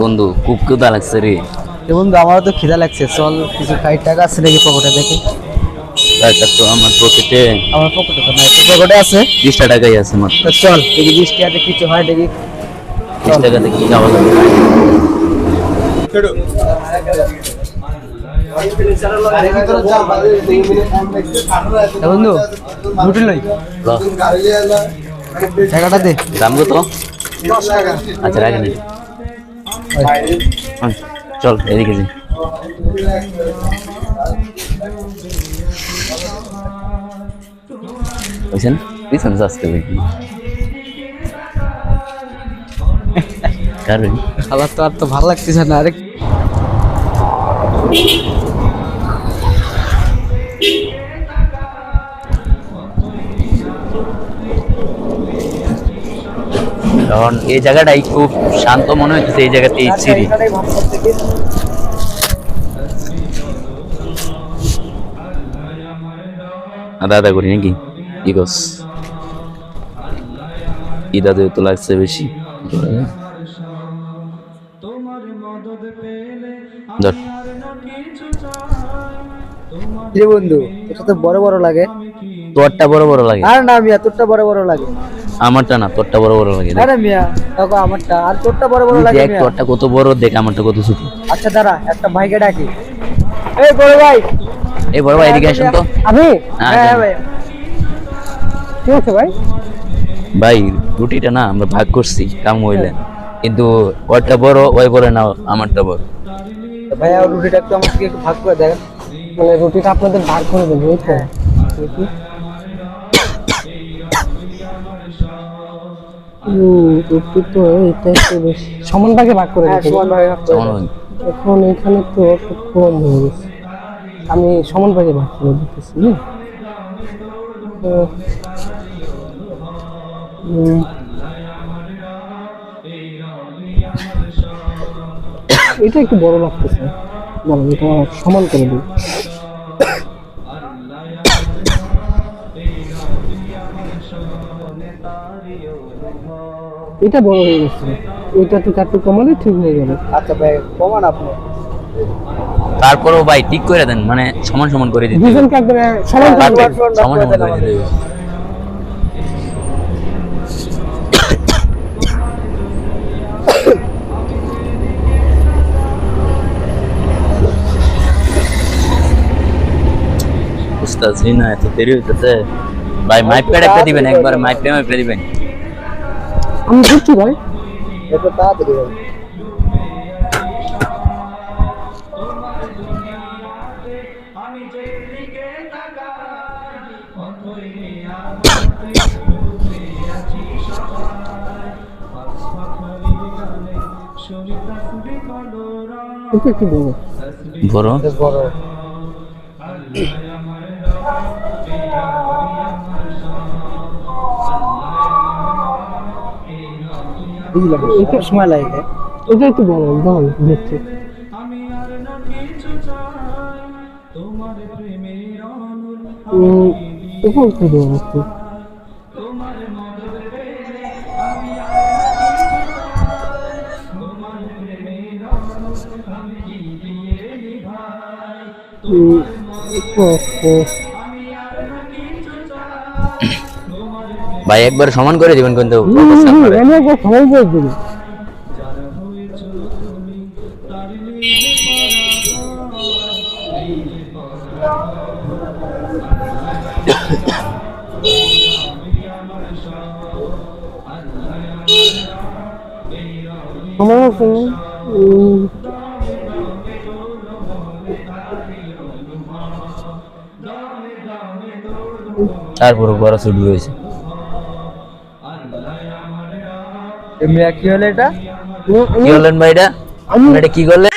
বন্ধু খুব ক্ষুদা লাগছে রে। এ বন্ধু আমারও তো খিদা লাগছে। চল কিছু খাই টাকা আছে নাকি পকেটে দেখি। টাকা তো আমার পকেটে আমার পকেটে তো নাই পকেটে আছে। বিশটা টাকাই আছে মাত্র চল দেখি বিশ টাকাতে কিছু হয় দেখি। বিশ টাকাতে কি খাওয়া যাবে। বন্ধু রুটি লই। টাকাটা দে। দাম কত? আচ্ছা রাখেন চল, এদিকে যাই। বুঝছেন? পিছনে হবে কারণ খাবার তো আর তো ভালো লাগতেছে না, আরে। কারণ এই জায়গাটাই খুব শান্ত মনে হচ্ছে এই জায়গাতে সিঁড়ি। আদা আদা করি নাকি? ইগস। ইদাতে তো লাগছে বেশি। বন্ধু এটা তো বড় বড় লাগে। তোরটা বড় বড় লাগে। আর না আমি তোরটা বড় বড় লাগে। আমারটা না তোরটা বড় বড় লাগে আরে মিয়া দেখো আমারটা আর তোরটা বড় বড় লাগে দেখ তোরটা কত বড় দেখ আমারটা কত ছোট। আচ্ছা দাঁড়া একটা ভাইকে ডাকি। এই বড় ভাই। এই বড় ভাই এদিকে আসুন তো। আমি? হ্যাঁ, হ্যাঁ ভাই। কি আছে ভাই? ভাই রুটিটা না আমরা ভাগ করছি কাম হইলে। কিন্তু ওরটা বড় ওই বড় না আমারটা বড়। ভাই আর রুটিটা একটু আমাকে একটু ভাগ করে মানে রুটিটা আপনাদের ভাগ করে দেবো তো এটা একটু বেশি সমান ভাগে ভাগ করে দিতে সমান ভাগে ভাগ কেমন এখন এখানে তো একটু কম হয়ে গেছে। আমি সমান ভাগে ভাগ করে দিতেছি এটা একটু বড় লাগতেছে। বলো এটা সমান করে দিই এটা বড় হয়ে গেছে। ওইটা থেকে একটু কমালে ঠিক হয়ে যাবে আচ্ছা ভাই কমান আপনি। তারপরেও ভাই ঠিক করে দেন মানে সমান সমান করে হবে। দুজনকে একবারে সমান করে সমান সমান করে দিতে হবে। বুঝতেছি না এত দেরি হইতেছে। ভাই মাইক প্যাড একটা দিবেন একবার মাইক প্যাড দিবেন। আমি বুঝছি ভাই। এটা তাড়াতাড়ি ভাই। একটু বড়। বড়। বুঝলাম সময় লাগে এটা একটু বড় বড় দেখছি উম, এটা একটু ভাই একবার সমান করে দিবেন কিন্তু তারপর বড় শুরু হয়েছে। কি হলো এটা? কি করলেন ভাই এটা এটা কি করলেন?